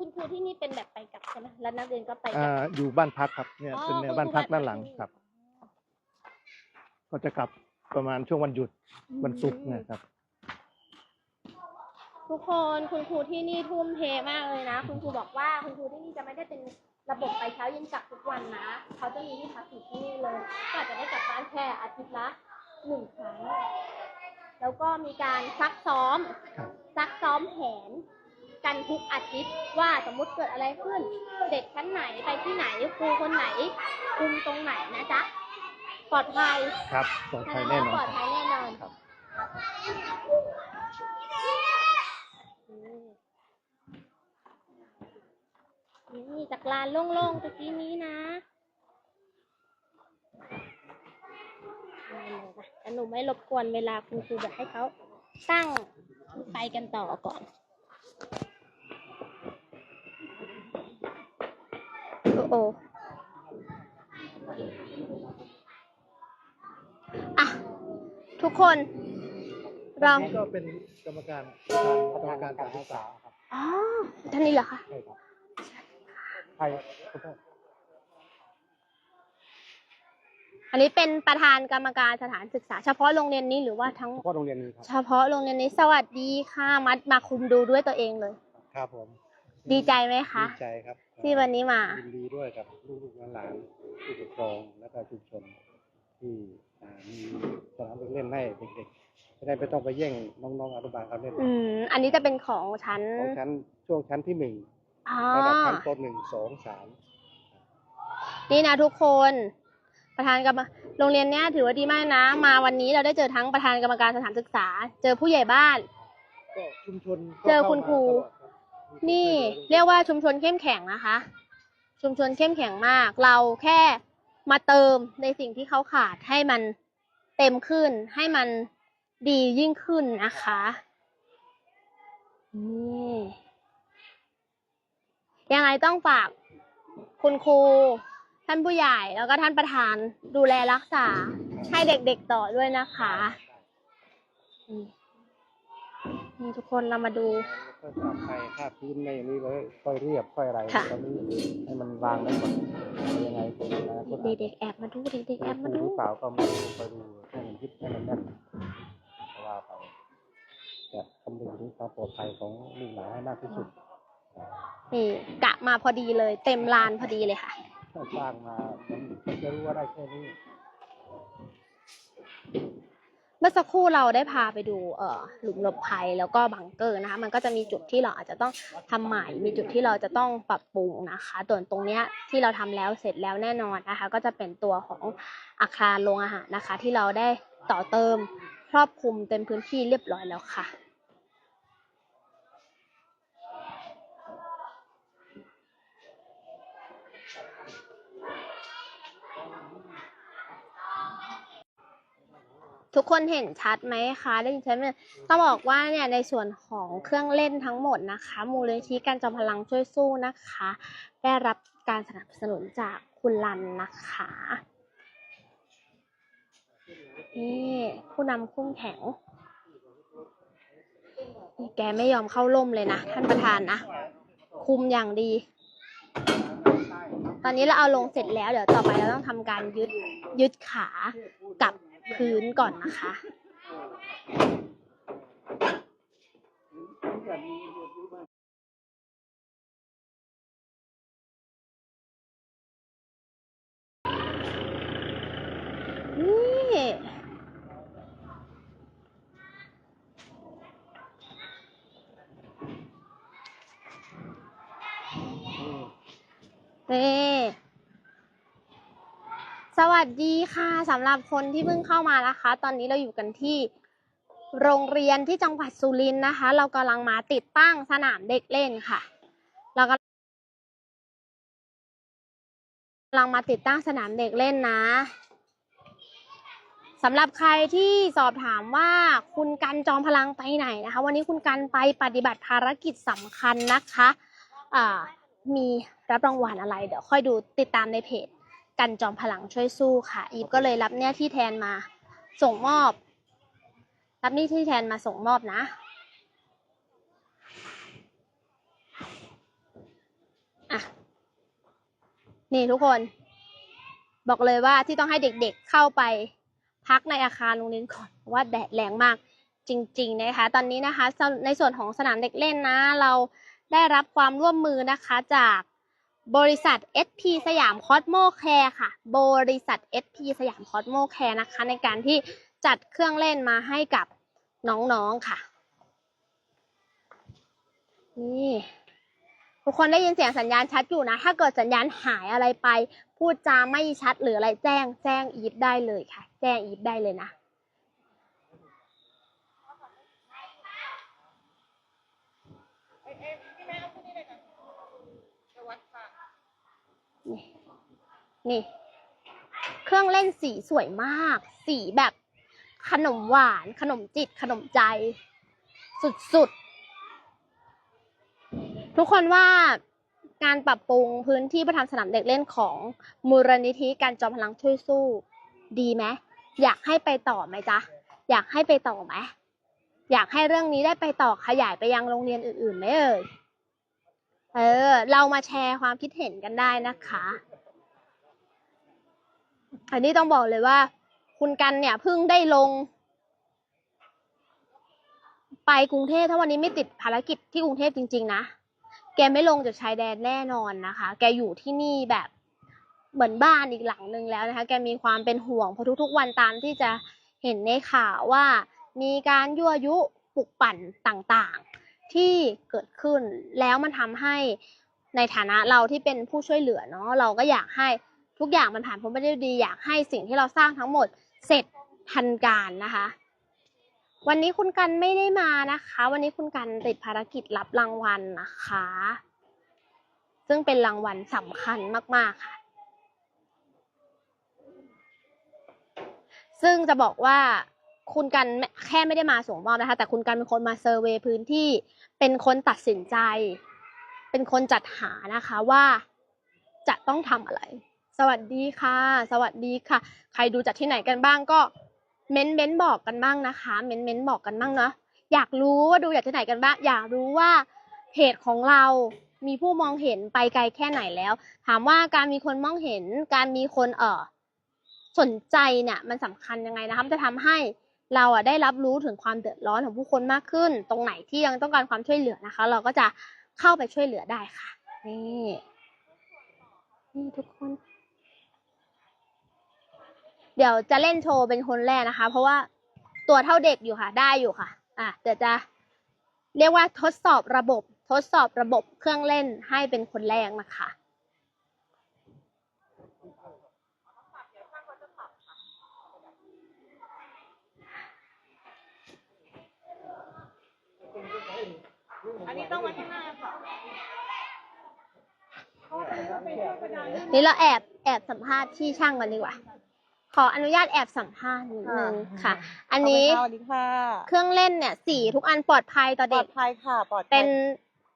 คุณครูที่นี่เป็นแบบไปกลับใช่ไหมแล้วนักเรียนก็ไปกอ่าลับอยู่บ้านพักครับเนี่ยอ๋อเป็นแนวคุณครูบ้านพักบ้านพักด้านหลังที่นี่ครับ ก็จะกลับประมาณช่วงวันหยุดวันศุกร์อืมนะครับ ทุกคนคุณครูที่นี่ทุ่มเทมากเลยนะ คุณครูบอกว่าคุณครูที่นี่จะไม่ได้เป็นระบบไปเช้าเย็นกลับทุกวันนะเขาจะมีที่พักอยู่ที่นี่เลยก็อาจจะได้กลับบ้านแค่อาทิตย์ละหนึ่งครั้งแล้วก็มีการซักซ้อมครับ ซักซ้อมแผน กันทุกอาทิตย์ว่าสมมุติเกิดอะไรขึ้น เด็กชั้นไหนไปที่ไหนครูคนไหนคุมตรงไหนนะจ๊ะปลอดภัยครับปลอดภัยแน่นอนปลอดคภัรับยแน่นอนครับนี่จากลานโล่งๆตะกี้นี้นะนี่เลยนะแต่หนูไม่รบกวนเวลาคุณครูแบบให้เขาตั้งไปกันต่อก่อน โอ้โออะทุกคนเราอันนี้ก็เป็นกรรมการประธานกรรมการการศึกษาครับอ๋อท่านนี้เหรอคะใช่ครับใครขอโทษอันนี้เป็นประธานกรรมการสถานศึกษา เฉพาะโรงเรียนนี้หรือว่าทั้งเฉพาะโรงเรียนนี้ครับเฉพาะโรงเรียนนี้สวัสดีค่ะมามาคุมดูด้วยตัวเองเลย ครับผม ดีใจไหมคะ ดีใจครับที่วันนี้มายินดีด้วยกับลูกๆหลานๆผู้ปกครองและก็ชุมชนที่อ่ามีสนามเด็กเล่นให้เด็กๆจะได้ไม่ต้องไปแย่งน้องๆอนุบาลเขาเล่นอืมอันนี้จะเป็นของชั้นของชั้นช่วงชั้นที่หนึ่งอ๋อระดับชั้นต้นหนึ่งสองสามนี่นะทุกคนประธานกรรมโรงเรียนเนี้ยถือว่าดีมากนะ มาวันนี้เราได้เจอทั้งประธานกรรมการสถานศึกษา เจอผู้ใหญ่บ้านก็ชุมชนก็เจอคุณครู นี่เรียกว่าชุมชนเข้มแข็งนะคะ ชุมชนเข้มแข็งมาก เราแค่มาเติมในสิ่งที่เขาขาดให้มันเต็มขึ้น ให้มันดียิ่งขึ้นนะคะนี่ยังไงต้องฝากคุณครู ท่านผู้ใหญ่แล้วก็ท่านประธานดูแลรักษาให้เด็กๆต่อด้วยนะคะ นี่นี่ทุกคนเรามาดู ก็ปรับไปค่าพื้นในอย่างนี้เลยค่อยเรียบค่อยอะไรค่ะ ตอนนี้ให้มันวางได้หมดยังไงก็อนาคตเด็กๆแอบมาดูเด็กๆแอบมาดู หรือเปล่าก็ไม่รู้ไปดูให้มันยึดให้มันแน่นเพราะว่าไปจะคำนึงถึงความปลอดภัยของลูกหลานให้มากที่สุดนี่กะมาพอดีเลย เต็มลานพอดีเลยค่ะ ถ้าสร้างมามันจะรู้ว่าได้แค่นี้ เมื่อสักครู่เราได้พาไปดูเอ่อหลุมหลบภัยแล้วก็บังเกอร์นะคะ มันก็จะมีจุดที่เราอาจจะต้องทำใหม่ มีจุดที่เราจะต้องปรับปรุงนะคะส่วนตรงเนี้ยที่เราทำแล้วเสร็จแล้วแน่นอนนะคะ ก็จะเป็นตัวของอาคารโรงอาหารนะคะ ที่เราได้ต่อเติมครอบคลุมเต็มพื้นที่เรียบร้อยแล้วค่ะ ทุกคนเห็นชัดไหมคะได้ยินชัดไหมต้องบอกว่าเนี่ยในส่วนของเครื่องเล่นทั้งหมดนะคะ มูลนิธิการจอมพลังช่วยสู้นะคะ ได้รับการสนับสนุนจากคุณลันนะคะนี่ผู้นำคุ้มแข็งนี่แกไม่ยอมเข้าร่มเลยนะ ท่านประธานนะ คุมอย่างดี ตอนนี้เราเอาลงเสร็จแล้ว เดี๋ยวต่อไปเราต้องทำการยึดยึดขา พื้นก่อนนะคะ นี่ นี่ส วัสดีค่ะสำหรับคนที่เพิ่งเข้ามานะคะ ตอนนี้เราอยู่กันที่โรงเรียนที่จังหวัดสุรินทร์นะคะ เรากำลังมาติดตั้งสนามเด็กเล่นค่ะ เรากำลังมาติดตั้งสนามเด็กเล่นนะสำหรับใครที่สอบถามว่าคุณกันจอมพลังไปไหนนะคะ วันนี้คุณกันไปปฏิบัติภารกิจสำคัญนะคะอ่ามีรับรางวัลอะไร เดี๋ยวค่อยดูติดตามในเพจ กันจอมพลังช่วยสู้ค่ะ อีฟก็เลยรับเนี่ยที่แทนมาส่งมอบ รับนี่ที่แทนมาส่งมอบนะนี่ทุกคน บอกเลยว่าที่ต้องให้เด็กๆเข้าไปพักในอาคารโรงเรียนก่อนเพราะว่าแดดแรงมากจริงๆนะคะ ตอนนี้นะคะสำในส่วนของสนามเด็กเล่นนะ เราได้รับความร่วมมือนะคะจาก บริษัท SP สยามคอสโมแคร์ค่ะ บริษัท SP สยามคอสโมแคร์นะคะ ในการที่จัดเครื่องเล่นมาให้กับน้องๆค่ะ นี่ทุกคนได้ยินเสียงสัญญาณชัดอยู่นะ ถ้าเกิดสัญญาณหายอะไรไป พูดจาไม่ชัดหรืออะไรแจ้ง แจ้งอีฟได้เลยค่ะ แจ้งอีฟได้เลยนะ นี่ นี่ เครื่องเล่นสีสวยมาก สีแบบขนมหวาน ขนมจิต ขนมใจ สุดๆ ทุกคนว่าการปรับปรุงพื้นที่ประทำสนามเด็กเล่นของมูลนิธิการจอมพลังช่วยสู้ ดีไหมอยากให้ไปต่อไหมจ๊ะ อยากให้ไปต่อไหมอยากให้เรื่องนี้ได้ไปต่อขยายไปยังโรงเรียนอื่นๆไหมเอ่ยเออ เรามาแชร์ความคิดเห็นกันได้นะคะ อันนี้ต้องบอกเลยว่า คุณกันเนี่ยเพิ่งได้ลง ไปกรุงเทพถ้าวันนี้ไม่ติดภารกิจที่กรุงเทพจริง ๆ นะแกไม่ลงจากชายแดนแน่นอนนะคะ แกอยู่ที่นี่แบบเหมือนบ้านอีกหลังหนึ่งแล้วนะคะ แกมีความเป็นห่วงเพราะทุกๆวันตามที่จะเห็นในข่าวว่ามีการยั่วยุปลุกปั่นต่างๆ ที่เกิดขึ้นแล้วมันทำให้ในฐานะเราที่เป็นผู้ช่วยเหลือเนาะเราก็อยากให้ ทุกอย่างมันผ่านพ้นไปได้ดีอยากให้สิ่งที่เราสร้างทั้งหมดเสร็จทันการนะคะ วันนี้คุณกันไม่ได้มานะคะ วันนี้คุณกันติดภารกิจรับรางวัลนะคะ ซึ่งเป็นรางวัลสำคัญมาก ๆ ค่ะ ซึ่งจะบอกว่าคุณกันแค่ไม่ได้มาส่งมอบนะคะ แต่คุณกันเป็นคนมาเซอร์เวยพื้นที่ เป็นคนตัดสินใจ เป็นคนจัดหานะคะว่าจะต้องทำอะไร สวัสดีค่ะ สวัสดีค่ะ ใครดูจากที่ไหนกันบ้างก็เม้นเม้นบอกกันบ้างนะคะ เม้นเม้นบอกกันบ้างเนาะอยากรู้ว่าดูจากที่ไหนกันบ้าง อยากรู้ว่าเพจของเรามีผู้มองเห็นไปไกลแค่ไหนแล้ว ถามว่าการมีคนมองเห็น การมีคนเออสนใจเนี่ยมันสำคัญยังไงนะคะจะทำให้เราอะได้รับรู้ถึงความเดือดร้อนของผู้คนมากขึ้น ตรงไหนที่ยังต้องการความช่วยเหลือนะคะ เราก็จะเข้าไปช่วยเหลือได้ค่ะ นี่นี่ทุกคน เดี๋ยวจะเล่นโชว์เป็นคนแรกนะคะ เพราะว่าตัวเท่าเด็กอยู่ค่ะ ได้อยู่ค่ะ อะเดี๋ยวจะเรียกว่าทดสอบระบบ ทดสอบระบบเครื่องเล่นให้เป็นคนแรกนะคะอันนี้ต้องไว้ข้างหน้าค่ะนี่เราแอบแอบสัมภาษณ์ที่ช่างกันดีกว่า ขออนุญาตแอบสัมภาษณ์นิดนึงค่ะ อันนี้สวัสดีค่ะ เครื่องเล่นเนี่ยสีทุกอันปลอดภัยต่อปลเด็อกดภัยค่ะ ปลอดภัยเป็น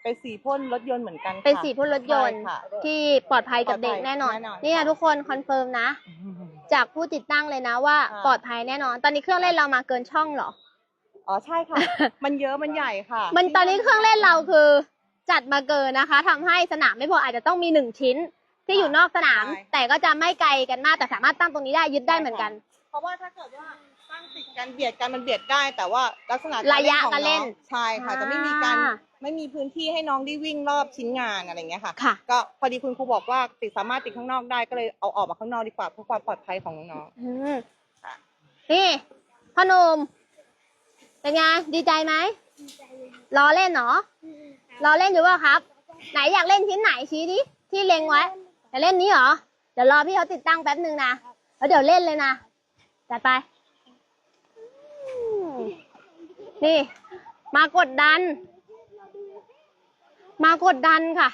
เป็นสีพ่นรถยนต์เหมือนกันค่ะเป็นสีพ่นรถยนต์ใช่ค่ะที่ปลอดภัยกับเด็กแน่นอนแน่นอนนี่ค่ะค่ะทุกคนคอนเฟิร์มนะ จากผู้ติดตั้งเลยนะว่าค่ะปลอดภัยแน่นอน ตอนนี้เครื่องเล่นเรามาเกินช่องเหรอ อ๋อใช่ค่ะ มันเยอะมันใหญ่ค่ะ มันตอนนี้เครื่องเล่นเราคือ จัดมาเกินนะคะทำให้สนามไม่พออาจจะต้องมีหนึ่งชิ้น ที่อยู่นอกสนามแต่ก็จะไม่ไกลกันมากแต่สามารถตั้งตรงนี้ได้ยึดได้เหมือนกัน เพราะว่าถ้าเกิดว่าตั้งติดกันเบียดกันมันเบียดได้ แต่ว่าลักษณะระยะของการเล่นองใช่ค่ะจะไม่มีการอ่า ไม่มีพื้นที่ให้น้องได้วิ่งรอบชิ้นงานอะไรอย่างเงี้ยค่ะ ค่ะ ก็พอดีคุณครูบอกว่าติดสามารถติดข้างนอกได้ก็เลยเอาออกมาข้างนอกดีกว่าเพื่อความปลอดภัยของน้องอืมค่ะนี่พ่อหนุ่มเป็นไงดีใจไหมรอเล่นเหรอรอเล่นอยู่เปล่าครับ ไหนอยากเล่นชิ้นไหนชี้ดิที่เล็งไว้ จะเล่นนี้เหรอ เดี๋ยวรอพี่เขาติดตั้งแป๊บนึงนะ แล้วเดี๋ยวเล่นเลยนะ จัดไป นี่ มากดดัน มากดดันค่ะ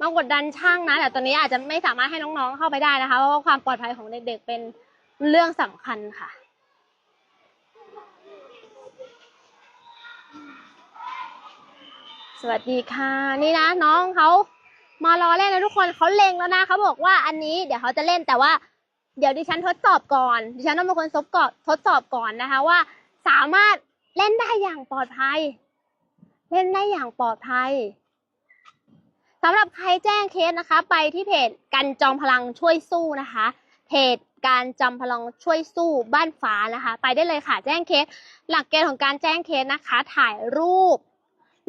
มากดดันช่างนะ แต่ตอนนี้อาจจะไม่สามารถให้น้องๆเข้าไปได้นะคะ เพราะว่าความปลอดภัยของเด็กๆเป็นเรื่องสำคัญค่ะสวัสดีค่ะ นี่นะน้องเขา มารอเล่นนะทุกคนเขาเล็งแล้วนะเขาบอกว่าอันนี้เดี๋ยวเขาจะเล่นแต่ว่า เดี๋ยวดิฉันทดสอบก่อน ดิฉันต้องเป็นคนทดสอบทดสอบก่อนนะคะว่า สามารถเล่นได้อย่างปลอดภัย เล่นได้อย่างปลอดภัยสำหรับใครแจ้งเคสนะคะ ไปที่เพจกันจอมพลังช่วยสู้นะคะเพจการจอมพลังช่วยสู้บ้านฟ้านะคะ ไปได้เลยค่ะแจ้งเคส หลักเกณฑ์ของการแจ้งเคสนะคะ ถ่ายรูป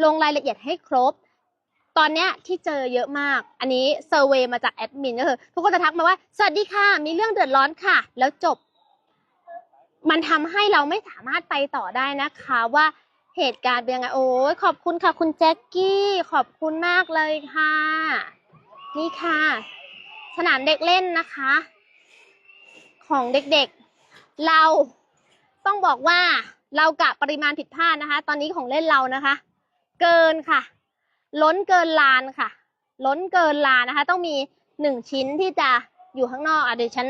ลงรายละเอียดให้ครบ ตอนเนี้ยที่เจอเยอะมาก อันนี้เซอร์เวยมาจากแอดมินก็คือทุกคนจะทักมาว่า สวัสดีค่ะ มีเรื่องเดือดร้อนค่ะ แล้วจบ มันทำให้เราไม่สามารถไปต่อได้นะคะว่าเหตุการณ์เป็นยังไง โอ้ยขอบคุณค่ะ คุณแจ็คกี้ ขอบคุณมากเลยค่ะ นี่ค่ะ สนามเด็กเล่นนะคะ ของเด็กๆ เราต้องบอกว่าเรากะปริมาณผิดพลาดนะคะ ตอนนี้ของเล่นเรานะคะ เกินค่ะ ล้นเกินลานค่ะ ล้นเกินลานนะคะ ต้องมีหนึ่งชิ้นที่จะอยู่ข้างนอกอะเดี๋ยวฉัน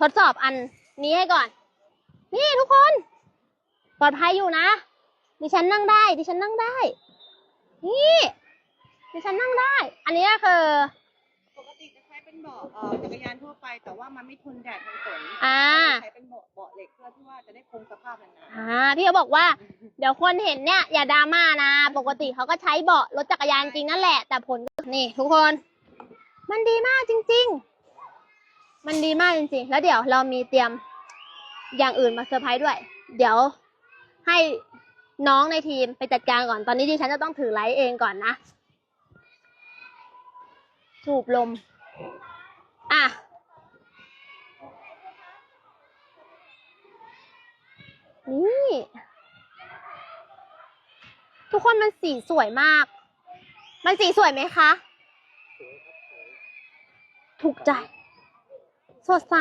ทดสอบอันนี้ให้ก่อน นี่ทุกคน ปลอดภัยอยู่นะดิฉันนั่งได้ดิฉันนั่งได้ นี่ดิฉันนั่งได้ อันนี้ก็คือปกติจะใช้เป็นเบาะเอ่อจักรยานทั่วไป แต่ว่ามันไม่ทนแดดทนฝนอ่าใช้ เหล็กเพื่อที่ว่าจะได้คงสภาพนานอ่าพี่เขาบอกว่า เดี๋ยวคนเห็นเนี่ยอย่าดราม่านะ ปกติเขาก็ใช้เบาะรถจักรยานจริงนั่นแหละ แต่ผลนี่ทุกคน มันดีมากจริง ๆ มันดีมากจริงๆ แล้วเดี๋ยวเรามีเตรียมอย่างอื่นมาเซอร์ไพรส์ด้วย เดี๋ยวให้น้องในทีมไปจัดการก่อน ตอนนี้ดิฉันจะต้องถือไลท์เองก่อนนะ สูบลม อะ นี่ ทุกคนมันสีสวยมาก มันสีสวยไหมคะ ถูกใจ สดใส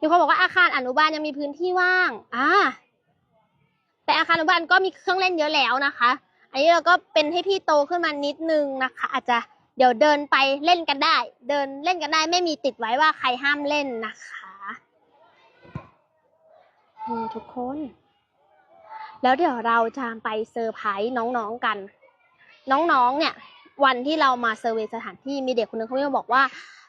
มีคนบอกว่าอาคารอนุบาลยังมีพื้นที่ว่างอ่าแต่อาคารอนุบาลก็มีเครื่องเล่นเยอะแล้วนะคะ อันนี้เราก็เป็นให้พี่โตขึ้นมานิดนึงนะคะ อาจจะเดี๋ยวเดินไปเล่นกันได้ เดินเล่นกันได้ไม่มีติดไว้ว่าใครห้ามเล่นนะคะ ทุกคน แล้วเดี๋ยวเราจะไปเซอร์ไพรส์น้องๆกัน น้องๆเนี่ย วันที่เรามาเซอร์เวย์สถานที่มีเด็กคนหนึงเขามาบอกว่า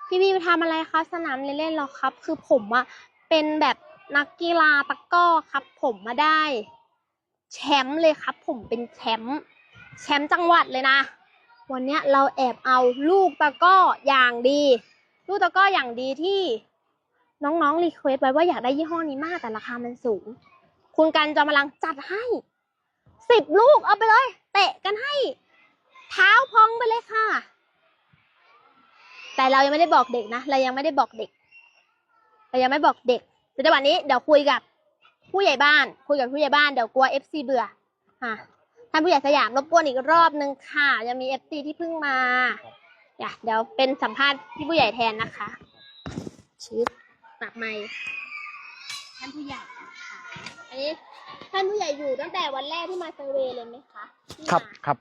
พี่พี่ทำอะไรคะสนามเล่นๆหรอครับ คือผมอะเป็นแบบนักกีฬาตะก้อครับ ผมมาได้ แชมป์เลยครับ ผมเป็นแชมป์แชมป์จังหวัดเลยนะวันเนี้ยเราแอบเอาลูกตะก้ออย่างดี ลูกตะก้ออย่างดีที่ น้องๆรีเควสไว้ว่าอยากได้ยี่ห้อนี้มากแต่ราคามันสูง คุณกันจอมพลังจัดให้สิบลูกเอาไปเลย เตะกันให้ เท้าพองไปเลยค่ะ แต่เรายังไม่ได้บอกเด็กนะเรายังไม่ได้บอกเด็กเรายังไม่บอกเด็กแต่จังหวะนี้เดี๋ยวคุยกับผู้ใหญ่บ้านคุยกับผู้ใหญ่บ้านเดี๋ยวกลัวเอฟซีเบื่ออะท่านผู้ใหญ่สยามรบกวนอีกรอบนึงค่ะ ยังมีเอฟซีที่เพิ่งมาอย่าเดี๋ยวเป็นสัมภาษณ์พี่ผู้ใหญ่แทนนะคะชิด ปากไมค์ท่านผู้ใหญ่นะคะอันนี้ท่านผู้ใหญ่อยู่ตั้งแต่วันแรกที่มาเซอร์เวย์เลยไหมคะที่ครับมาครับ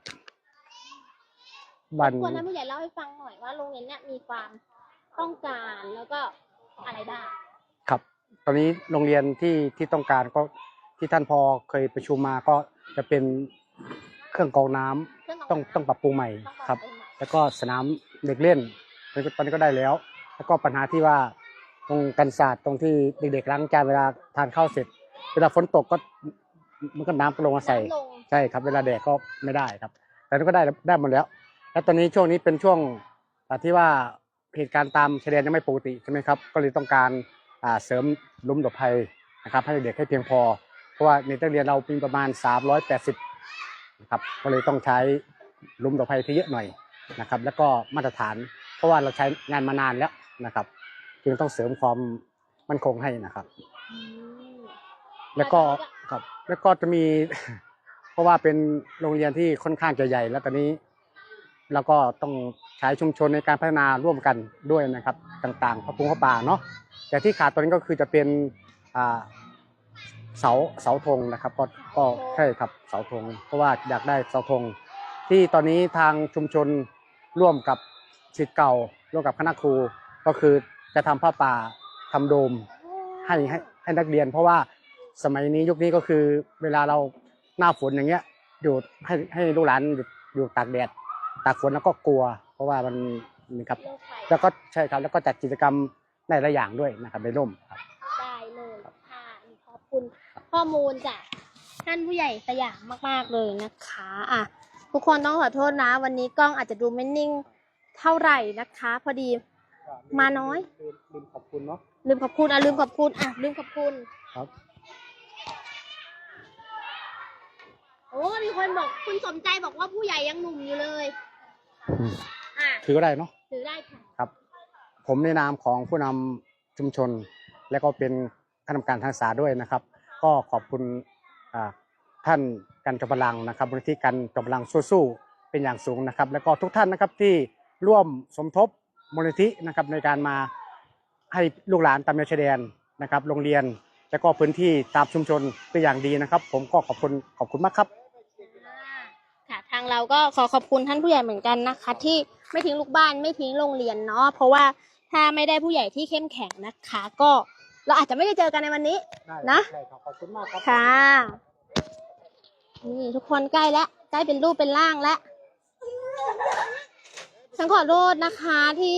บันควรท่านผู้ใหญ่เล่าให้ฟังหน่อยว่าโรงเรียนเนี่ยมีความต้องการแล้วก็อะไรบ้างครับ ตอนนี้โรงเรียนที่ที่ต้องการก็ที่ท่านพอเคยประชุมมาก็จะเป็นเครื่องกรองน้ำเครื่องกรต้องต้องปรับปรุงใหม่ต้องครับปปงใหม่แล้วก็สนามเด็กเล่นตอนนี้ตอนนี้ก็ได้แล้ว แล้วก็ปัญหาที่ว่า ตรงกันศาสตร์ตรงที่เด็กๆล้างจานเวลาทานข้าวเสร็จ เวลาฝนตกก็มันก็น้ำก็ลงมาใส่น้ำลงใช่ครับ เวลาแดดก็ไม่ได้ครับ แต่นี่ก็ได้ได้หมดแล้ว แล้วตอนนี้ช่วงนี้เป็นช่วงอ่าที่ว่าเหตุการณ์ตามชายแดนยังไม่ปกติใช่ไหมครับ ก็เลยต้องการอ่าเสริมหลุมหลบภัยนะครับให้เด็กให้เพียงพอ เพราะว่าในนักเรียนเรามีประมาณ 380นะครับก็เลยต้องใช้หลุมหลบภัยที่เยอะหน่อยนะครับ แล้วก็มาตรฐาน เพราะว่าเราใช้งานมานานแล้วนะครับ จึงต้องเสริมความมั่นคงให้นะครับ อืมแล้วก็แล้วก็ครับแล้วก็จะมี เพราะว่าเป็นโรงเรียนที่ค่อนข้างจะใหญ่ แล้วตอนนี้เราก็ต้องใช้ชุมชนในการพัฒนาร่วมกันด้วยนะครับ ต่างๆพระพุงพระป่าเนาะแต่ที่ขาดตอนนี้ก็คือจะเป็นอ่าเสาเสาธงนะครับ ก็ก็ใช่ครับเสาธงเพราะว่าอยากได้เสาธงที่ตอนนี้ทางชุมชนร่วมกับศิษย์เก่าร่วมกับคณะครูก็คือ จะทำผ้าป่าทำโดมให้ให้ให้นักเรียน เพราะว่าสมัยนี้ยุคนี้ก็คือเวลาเราหน้าฝนอย่างเงี้ยอยู่ให้ให้ลูกหลานอยู่อยู่ตากแดดตากฝนแล้วก็กลัว เพราะว่ามันนี่ครับเรื่องไฟแล้วก็ใช่ครับแล้วก็จัดกิจกรรมในหลายอย่างด้วยนะครับในร่มครับได้เลยค่ะขอบคุณข้อมูลจากท่านผู้ใหญ่สยามมาก ๆเลยนะคะอะทุกคนต้องขอโทษนะ วันนี้กล้องอาจจะดูไม่นิ่งเท่าไหร่นะคะ พอดี มาน้อย ลืมลืมขอบคุณเนาะ ลืมขอบคุณอะลืมขอบคุณอะลืมขอบคุณครับ โอ้มีคนบอกคุณสมใจบอกว่าผู้ใหญ่ยังหนุ่มอยู่เลยอืมอะถือก็ได้เนาะ ถือได้ค่ะครับผมในนามของผู้นำชุมชน และก็เป็นคณะกรรมการทางศึกษาด้วยนะครับ ก็ขอบคุณอ่าท่านกันจอมพลังนะครับมูลนิธิกันจอมพลังสู้ๆเป็นอย่างสูงนะครับ แล้วก็ทุกท่านนะครับที่ร่วมสมทบ มูลนิธินะครับในการมาให้ลูกหลานตามแนวชายแดนนะครับ โรงเรียนและก็พื้นที่ตามชุมชนเป็นอย่างดีนะครับ ผมก็ขอบคุณขอบคุณมากครับ ค่ะทางเราก็ขอขอบคุณท่านผู้ใหญ่เหมือนกันนะคะ ที่ไม่ทิ้งลูกบ้านไม่ทิ้งโรงเรียนเนาะเพราะว่าถ้าไม่ได้ผู้ใหญ่ที่เข้มแข็งนะคะ ก็เราอาจจะไม่ได้เจอกันในวันนี้นะได้ครับขอบคุณมากครับค่ะนี่ทุกคนใกล้แล้วใกล้เป็นรูปเป็นร่างแล้ว ฉันขอโทษนะคะที่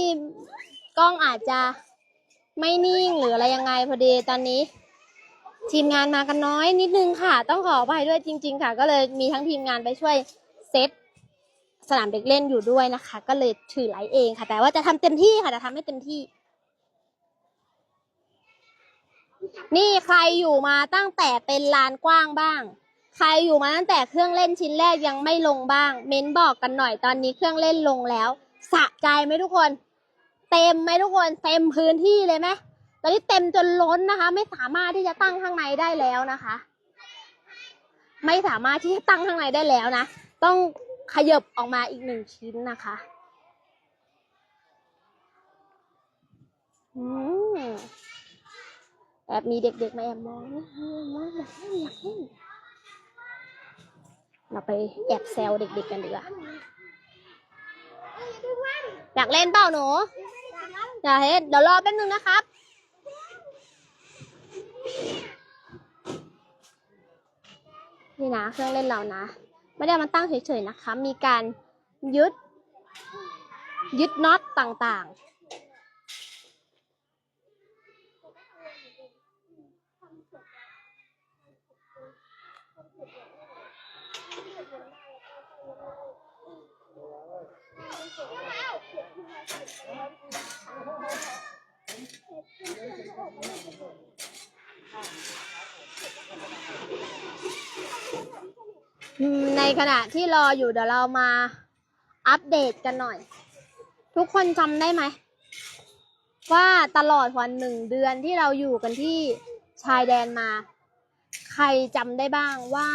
กล้องอาจจะไม่นิ่งหรืออะไรยังไงพอดีตอนนี้ ทีมงานมากันน้อยนิดนึงค่ะ ต้องขออภัยด้วยจริง ๆ ค่ะ ก็เลยมีทั้งทีมงานไปช่วยเซตสนามเด็กเล่นอยู่ด้วยนะคะ ก็เลยถือไลฟ์เองค่ะ แต่ว่าจะทำเต็มที่ค่ะจะทำให้เต็มที่ นี่ใครอยู่มาตั้งแต่เป็นลานกว้างบ้าง ใครอยู่มาตั้งแต่เครื่องเล่นชิ้นแรกยังไม่ลงบ้าง เม้นบอกกันหน่อยตอนนี้เครื่องเล่นลงแล้ว สะใจไหมทุกคน เต็มไหมทุกคนเต็มพื้นที่เลยไหมตอนนี้เต็มจนล้นนะคะ ไม่สามารถที่จะตั้งข้างในได้แล้วนะคะ ไม่สามารถที่จะตั้งข้างในได้แล้วนะ ต้องขยบออกมาอีกหนึ่งชิ้นนะคะอืมแอบมีเด็กๆมาแอบมองนะมองอยากเล่นอยากเล่นเราไปแอบแซวเด็กๆกันดีกว่า อยากเล่นเปล่าหนูอยากเล่นเดี๋ยวรอแป๊บนึงนะครับ นี่นะเครื่องเล่นเรานะ ไม่ได้เอามาตั้งเฉยๆนะคะ มีการยึด ยึดน็อตต่างๆ ในขณะที่รออยู่เดี๋ยวเรามาอัปเดตกันหน่อย ทุกคนจำได้ไหม ว่าตลอดวันหนึ่งเดือนที่เราอยู่กันที่ชายแดนมา ใครจำได้บ้างว่า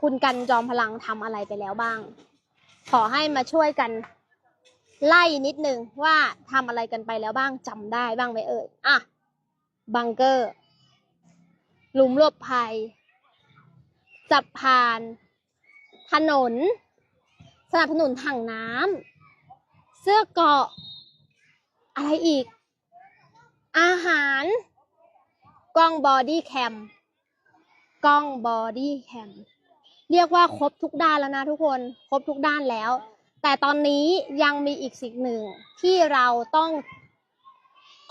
คุณกันจอมพลังทำอะไรไปแล้วบ้าง ขอให้มาช่วยกัน ไล่นิดนึงว่าทำอะไรกันไปแล้วบ้างจำได้บ้างไหมเอ่ยอะบังเกอร์หลุมหลบภัยสะพาน ถนน สนับสนุนถังน้ำเสื้อเกาะ อะไรอีก อาหาร กล้องบอดี้แคมกล้องบอดี้แคม เรียกว่าครบทุกด้านแล้วนะทุกคนครบทุกด้านแล้ว แต่ตอนนี้ยังมีอีกสิ่งหนึ่งที่เราต้อง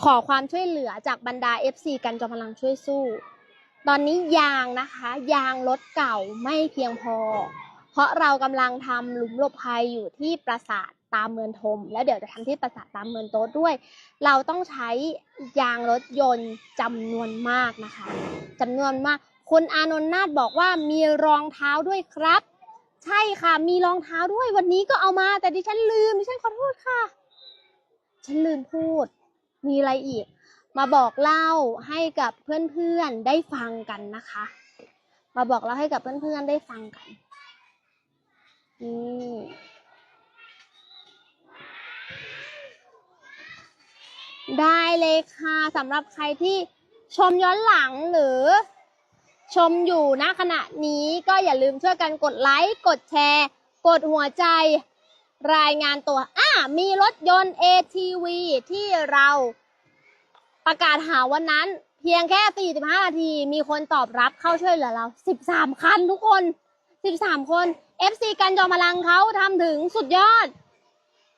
ขอความช่วยเหลือจากบรรดา FC กันจอมพลังช่วยสู้ ตอนนี้ยางนะคะ ยางรถเก่าไม่เพียงพอ เพราะเรากำลังทำหลุมหลบภัยอยู่ที่ปราสาทตามเมืองทมแล้วเดี๋ยวจะทำที่ปราสาทตามเมืองโต๊ดด้วย เราต้องใช้ยางรถยนต์จำนวนมากนะคะจำนวนมาก คุณอานนท์นาฏบอกว่ามีรองเท้าด้วยครับ ใช่ค่ะ มีรองเท้าด้วยวันนี้ก็เอามา แต่ดิฉันลืมดิฉันขอโทษค่ะ ฉันลืมพูด มีอะไรอีก มาบอกเล่าให้กับเพื่อนๆได้ฟังกันนะคะ มาบอกเล่าให้กับเพื่อนๆได้ฟังกันนี่ได้เลยค่ะสำหรับใครที่ชมย้อนหลังหรือ ชมอยู่ณขณะนี้ก็อย่าลืมช่วยกันกดไลค์ กดแชร์ กดหัวใจ รายงานตัว อ่ามีรถยนต์ ATV ที่เราประกาศหาวันนั้น เพียงแค่ 45 นาที มีคนตอบรับเข้าช่วยเหลือเรา 13 คันทุกคน 13 คน FC กันจอมพลังเขาทำถึงสุดยอด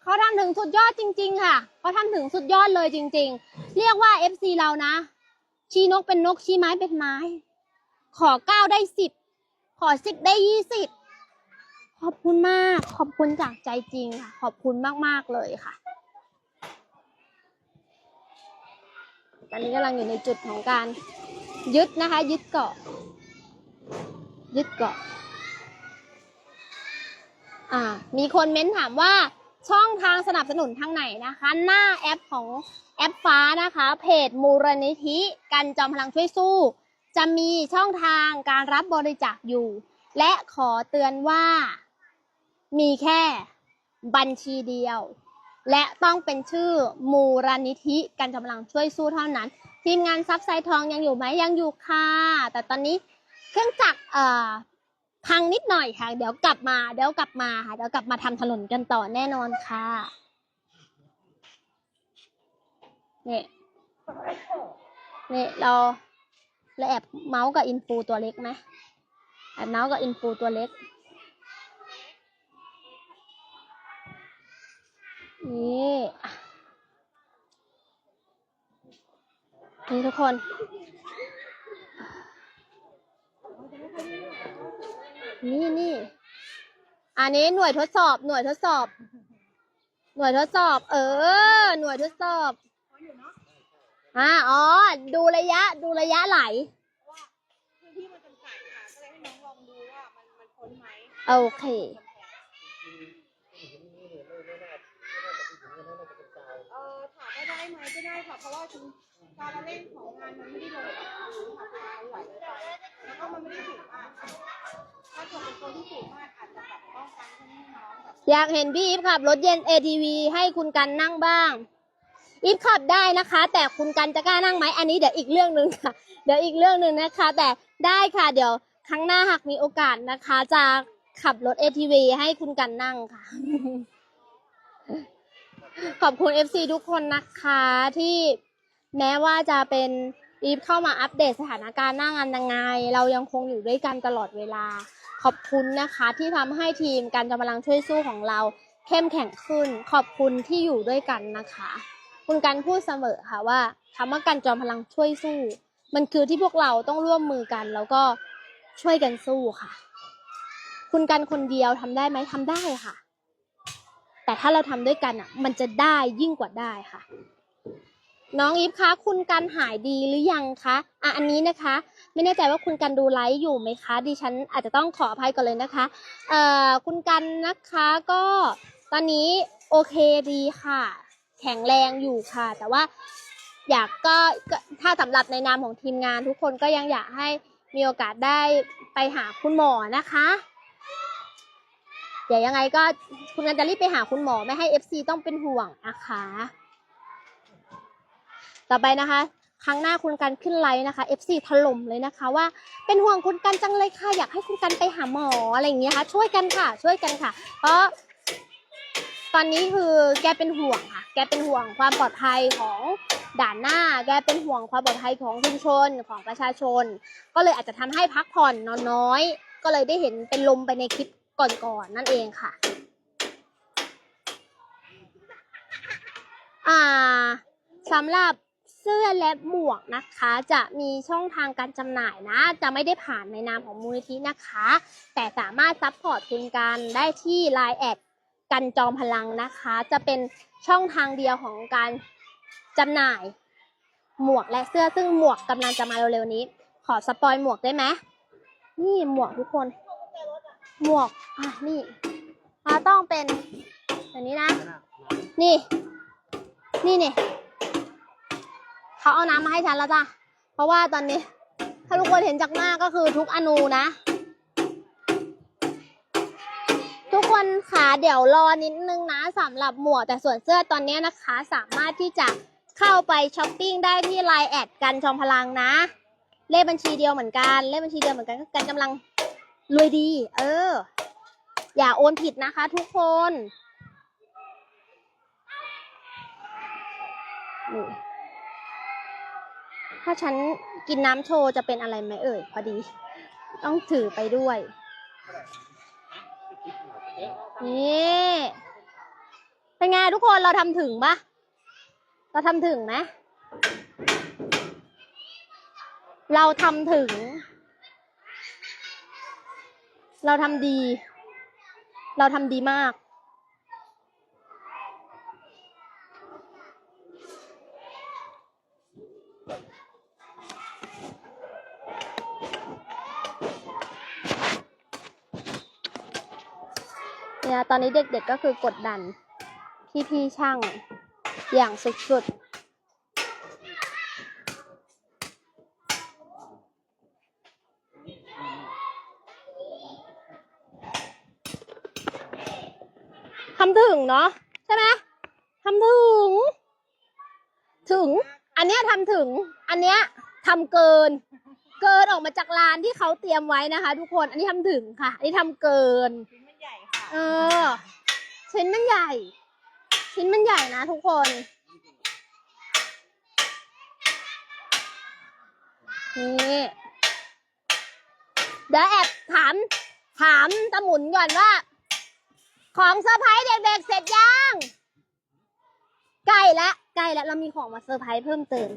เขาทำถึงสุดยอดจริง ๆ ค่ะ เขาทำถึงสุดยอดเลยจริง ๆ เรียกว่า FC เรานะ ชี้นกเป็นนกชี้ไม้เป็นไม้ ขอเก้าได้สิบขอสิบได้ยี่สิบขอบคุณมาก ขอบคุณจากใจจริงค่ะ ขอบคุณมาก ๆ เลยค่ะ ตอนนี้กำลังอยู่ในจุดของการยึดนะคะ ยึดเกาะ ยึดเกาะ อ่า มีคนเม้นถามว่าช่องทางสนับสนุนทางไหนนะคะ หน้าแอปของแอปฟ้านะคะ เพจมูลนิธิกันจอมพลังช่วยสู้ จะมีช่องทางการรับบริจาคอยู่ และขอเตือนว่า มีแค่บัญชีเดียว และต้องเป็นชื่อมูลนิธิกันกำลังช่วยสู้เท่านั้น ทีมงานซับไซทองยังอยู่ไหมยังอยู่ค่ะ แต่ตอนนี้เครื่องจักรเอ่อพังนิดหน่อยค่ะ เดี๋ยวกลับมา เดี๋ยวกลับมาค่ะ เดี๋ยวกลับมาทำถนนกันต่อแน่นอนค่ะ นี่ นี่เรา เราแอบเมาส์กับอินฟูตัวเล็กไหมแอบเมาส์กับอินฟูตัวเล็ก นี่นี่ทุกคน นี่นี่ อันนี้หน่วยทดสอบ หน่วยทดสอบ หน่วยทดสอบ เออ หน่วยทดสอบ อ่าอ๋อ ดูระยะ ดูระยะไหล พื้นที่มันจำกัดค่ะ ก็เลยให้น้องลองดูว่ามันมันพ้นไหมโอเค เออถามว่าได้ไหมก็ได้ค่ะ เพราะว่าชุดการละเล่นของงานมันไม่ได้ลงกับพื้นค่ะมันไหลไปแล้วก็มันไม่ได้สูงมากค่ะถ้าเกิดเป็นคนที่สูงมากอาจจะแบบป้องกันให้น้องแบบอยากเห็นพี่อีฟขับรถเย็น ATV ให้คุณกันนั่งบ้าง อีฟขับได้นะคะ แต่คุณกันจะกล้านั่งไหมอันนี้เดี๋ยวอีกเรื่องหนึ่งค่ะ เดี๋ยวอีกเรื่องหนึ่งนะคะ แต่ได้ค่ะเดี๋ยวครั้งหน้าหากมีโอกาสนะคะ จะขับรถ ATV ให้คุณกันนั่งค่ะ ขอบคุณ FC ทุกคนนะคะที่แม้ว่าจะเป็นอีฟเข้ามาอัปเดตสถานการณ์หน้างานยังไง เรายังคงอยู่ด้วยกันตลอดเวลา ขอบคุณนะคะ ที่ทำให้ทีมการกำลังช่วยสู้ของเรา เข้มแข็งขึ้น ขอบคุณที่อยู่ด้วยกันนะคะ คุณกันพูดเสมอค่ะว่าคำว่าการจอมพลังช่วยสู้ มันคือที่พวกเราต้องร่วมมือกัน แล้วก็ช่วยกันสู้ค่ะ คุณกันคนเดียวทำได้ไหมทำได้ค่ะ แต่ถ้าเราทำด้วยกันอะ มันจะได้ยิ่งกว่าได้ค่ะ น้องอีฟคะคุณกันหายดีหรือยังคะอะอันนี้นะคะ ไม่แน่ใจว่าคุณกันดูไลฟ์อยู่ไหมคะดิฉันอาจจะต้องขออภัยก่อนเลยนะคะ เอ่อคุณกันนะคะก็ตอนนี้โอเคดีค่ะ แข็งแรงอยู่ค่ะ แต่ว่าอยากก็ถ้าสำหรับในนามของทีมงานทุกคนก็ยังอยากให้มีโอกาสได้ไปหาคุณหมอนะคะ เดี๋ยวยังไงก็คุณกันจะรีบไปหาคุณหมอไม่ให้ FC ต้องเป็นห่วงนะคะ ต่อไปนะคะ ครั้งหน้าคุณกันขึ้นไลฟ์นะคะ FC ถล่มเลยนะคะ ว่าเป็นห่วงคุณกันจังเลยค่ะอยากให้คุณกันไปหาหมออะไรอย่างเงี้ยค่ะช่วยกันค่ะ ช่วยกันค่ะ เพราะ ตอนนี้คือแกเป็นห่วงค่ะ แกเป็นห่วงความปลอดภัยของด่านหน้า แกเป็นห่วงความปลอดภัยของชุมชนของประชาชน ก็เลยอาจจะทำให้พักผ่อนนอนน้อย ก็เลยได้เห็นเป็นลมไปในคลิปก่อนๆนั่นเองค่ะ อ่าสำหรับเสื้อและหมวกนะคะ จะมีช่องทางการจำหน่ายนะ จะไม่ได้ผ่านในนามของมูลนิธินะคะ แต่สามารถซัพพอร์ตคุณกันได้ที่ Line แอด กันจอมพลังนะคะ จะเป็นช่องทางเดียวของการจำหน่าย หมวกและเสื้อซึ่งหมวกกำลังจะมาเร็วๆนี้ ขอสปอยหมวกได้ไหมนี่หมวกทุกคน หมวกอะนี่ถ้าต้องเป็นแบบนี้นะ นี่ นี่เนี่ยเขาเอาน้ำมาให้ฉันแล้วจ้ะเพราะว่าตอนนี้ ถ้าทุกคนเห็นจากหน้าก็คือทุกอนูนะ ทุกคนคะเดี๋ยวรอนิดนึงนะสำหรับหมวกแต่ส่วนเสื้อตอนนี้นะคะ สามารถที่จะเข้าไปช้อปปิ้งได้ที่ไลน์แอดกันจอมพลังนะ เลขบัญชีเดียวเหมือนกัน เลขบัญชีเดียวเหมือนกันก็กันกำลังรวยดี เออ อย่าโอนผิดนะคะ ทุกคนถ้าฉันกินน้ำโชว์จะเป็นอะไรไหมเอ่ยพอดี ต้องถือไปด้วย นี่เป็นไงทุกคนเราทำถึงปะเราทำถึงไหมเราทำถึง เราทำดี เราทำดีมาก นี่ยตอนนี้เด็กๆก็คือกดดันพี่ๆช่างอย่างสุดๆทำถึงเนาะใช่ไหมทำถึง ถึง อันเนี้ยทำถึง อันเนี้ยทำเกิน เกินออกมาจากลานที่เขาเตรียมไว้นะคะ ทุกคน อันนี้ทำถึงค่ะ อันนี้ทำเกิน เออ ชิ้นมันใหญ่ ชิ้นมันใหญ่นะทุกคน นี่เดี๋ยวแอบถาม ถามตะหมุนก่อนว่า ของเซอร์ไพรส์เด็กๆเสร็จยัง ใกล้ล้วใกล้ล้วเรามีของมาเซอร์ไพรส์เพิ่มเติม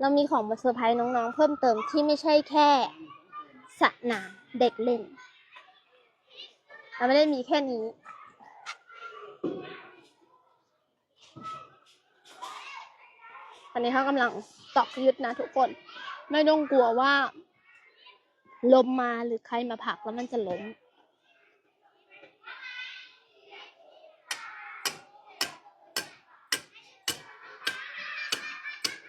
เรามีของมาเซอร์ไพรส์น้องๆ เพิ่มเติมที่ไม่ใช่แค่สนามเด็กเล่น เราไม่ได้มีแค่นี้ ตอนนี้เขากำลังตอกยึดนะทุกคน ไม่ต้องกลัวว่า ลมมาหรือใครมาผลักแล้วมันจะล้ม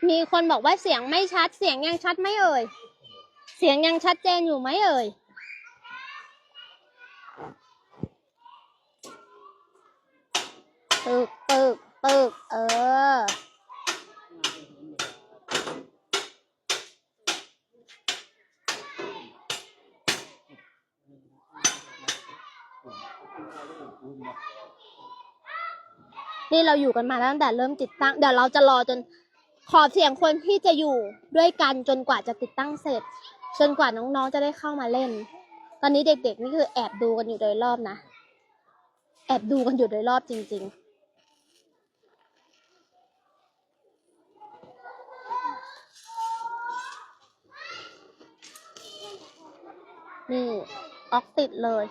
มีคนบอกว่าเสียงไม่ชัด เสียงยังชัดไหมเอ่ย เสียงยังชัดเจนอยู่ไหมเอ่ย ตึกตึกตึกเออ นี่เราอยู่กันมาตั้งแต่เริ่มติดตั้ง เดี๋ยวเราจะรอจนขอเสียงคนที่จะอยู่ด้วยกันจนกว่าจะติดตั้งเสร็จ จนกว่าน้องๆจะได้เข้ามาเล่น ตอนนี้เด็กๆนี่คือแอบดูกันอยู่โดยรอบนะ แอบดูกันอยู่โดยรอบจริง ๆ นี่ ออกติดเลย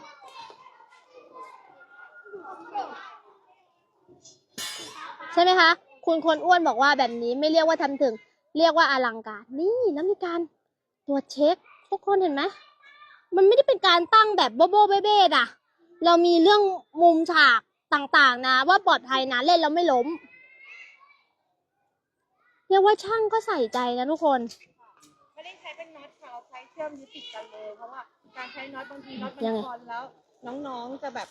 ใช่ไหมคะ คุณคนอ้วนบอกว่าแบบนี้ไม่เรียกว่าทำถึง เรียกว่าอลังการ นี่แล้วมีการตรวจเช็ค ทุกคนเห็นไหม มันไม่ได้เป็นการตั้งแบบโบโบเบ้เบ้อะเรามีเรื่องมุมฉากต่างๆนะ ว่าปลอดภัยนะเล่นแล้วไม่ล้มเรียกว่าช่างก็ใส่ใจนะทุกคน ไม่ได้ใช้เป็นน็อตค่ะเราใช้เชื่อมยึดติดกันเลยเพราะว่า การใช้น็อตบางทีน็อตมันยังไงคอนแล้ว น้องๆจะแบบ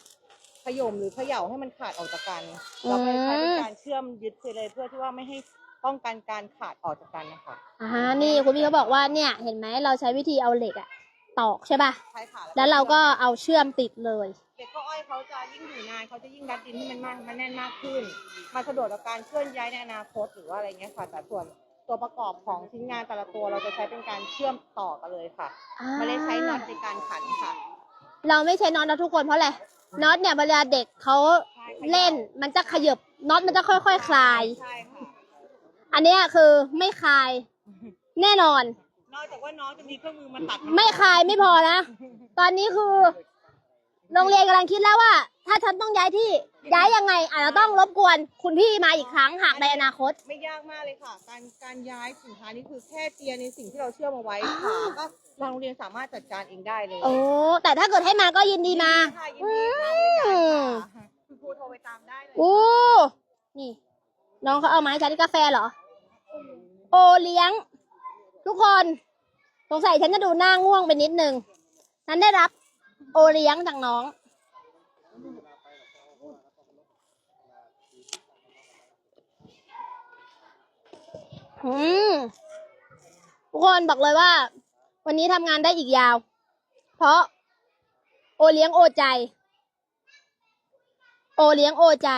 ขย่มหรือเขย่าให้มันขาดออกจากกันเราก็เลยใช้เป็นการเชื่อมยึดไปเลยเพื่อที่ว่าไม่ให้ป้องกันการขาดออกจากกันนะคะอ่านี่คุณพี่เขาบอกว่าเนี่ยเห็นไหมเราใช้วิธีเอาเหล็กอะตอกใช่ป่ะใช่ค่ะแล้วเราก็เอาเชื่อมติดเลยเด็กก็อ้อยเขาจะยิ่งอยู่นานเขาจะยิ่งรัดดินให้มันมากมันแน่นมากขึ้น มาสะดวกต่อการเคลื่อนย้ายในอนาคตหรือว่าอะไรเงี้ยค่ะแต่ส่วน ตัวประกอบของชิ้นงานแต่ละตัวเราจะใช้เป็นการเชื่อมต่อกันเลยค่ะ ไม่ได้ใช้น็อตในการขันค่ะ เราไม่ใช้น็อตนะทุกคนเพราะอะไรน็อตเนี่ยเวลาเด็กเขาเล่นมันจะขยบน็อตมันจะค่อยๆคคลาย ใช่ค่ะ อันเนี้ยคือไม่คลาย แน่นอน นอกจากว่าน้องจะมีเครื่องมือมาตัดไม่คลายไม่พอนะ ตอนนี้คือ โรงเรียนกำลังคิดแล้วว่า ถ้าฉันต้องย้ายที่ย้ายยังไงอาจจะต้องรบกวนคุณพี่มาอีกครั้งหากในอนาคต ไม่ยากมากเลยค่ะ การการย้ายสินค้านี่คือแค่เจียในสิ่งที่เราเชื่อมเอาไว้ค่ะก็ทางโรงเรียนสามารถจัดการเองได้เลยโอ้แต่ถ้าเกิดให้มาก็ยินดีมา ค่ะยินดีค่ะไม่ได้ย้ายค่ะคุณครูโทรไปตามได้เลยโอ้นี่ น้องเขาเอามาให้ฉันที่กาแฟเหรอ โอเลี้ยง ทุกคนสงสัยฉันจะดูหน้าง่วงไปนิดนึงฉันได้รับ โอเลี้ยงจากน้อง อืมทุกคนบอกเลยว่า วันนี้ทำงานได้อีกยาว เพราะ โอเลี้ยงโอใจ โอเลี้ยงโอใจ